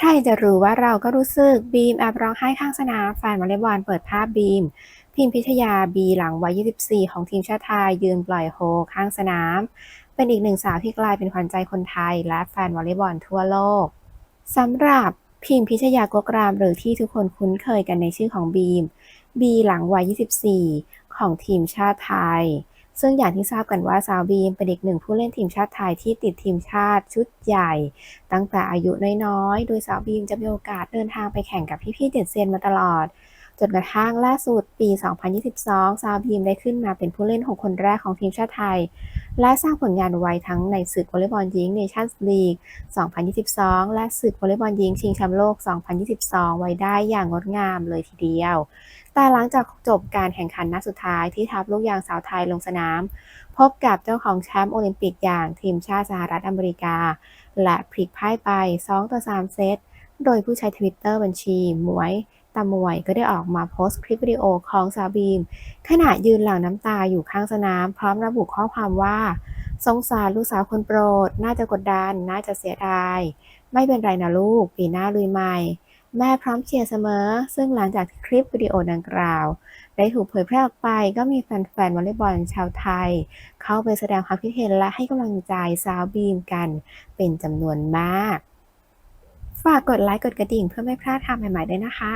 ใครจะรู้ว่าเราก็รู้สึกบีมแอบร้องไห้ข้างสนามแฟนวอลเลย์บอลเปิดภาพบีม พิมพิทยาบีหลังวัย 24 ของทีมชาติไทยยืนปล่อยโฮข้างสนาม เป็นอีกหนึ่งสาวที่กลายเป็นขวัญใจคนไทย และแฟนวอลเลย์บอลทั่วโลกสำหรับพิมพิชยากกรามหรือที่ทุกคนคุ้นเคยกันในชื่อของบีม บีหลังวัย 24 ของทีมชาติไทย ซึ่งอย่างที่ทราบกันว่าสาวบีมเป็นอีกหนึ่งผู้เล่นทีมชาติไทยที่ติดทีมชาติชุดใหญ่ ตั้งแต่อายุน้อยๆ โดยสาวบีมจะมีโอกาสเดินทางไปแข่งกับพี่ๆเด็ดเซียนมาตลอด จนกระทั่งล่าสุดปี 2022สาวบีมได้ขึ้นมาเป็นผู้เล่นของคนแรกของทีมชาติไทย และสร้างผลงานไว้ทั้งในศึกวอลเลย์บอลหญิงเนชั่นส์ลีก 2022 และศึกวอลเลย์บอลหญิงชิงแชมป์โลก 2022 ไว้ได้อย่างงดงามเลยทีเดียว แต่หลังจากจบการแข่งขันนัดสุดท้ายที่ทัพลูกยางสาวไทยลงสนาม พบกับเจ้าของแชมป์โอลิมปิกอย่างทีมชาติสหรัฐอเมริกา และพลิกพ่ายไป 2 ต่อ 3 เซต โดยผู้ใช้ทวิตเตอร์บัญชีหมวย ตามวยก็ได้ออกมาโพสต์คลิปวิดีโอของซาบีม ขณะยืนหลั่งน้ำตาอยู่ข้างสนาม พร้อมระบุข้อความว่า สงสารลูกสาวคนโปรด น่าจะกดดัน น่าจะเสียดาย ไม่เป็นไรนะลูก ปีหน้าลุยใหม่ แม่พร้อมเชียร์เสมอ ซึ่งหลังจากที่คลิปวิดีโอดังกล่าว ได้ถูกเผยแพร่ออกไปก็มีแฟนๆวอลเลย์บอลชาวไทย เข้าไปแสดงความคิดเห็นและให้กำลังใจสาวบีมกัน เป็นจำนวนมากฝากกดไลค์กดกระดิ่งเพื่อไม่พลาดทำใหม่ๆด้วยนะคะ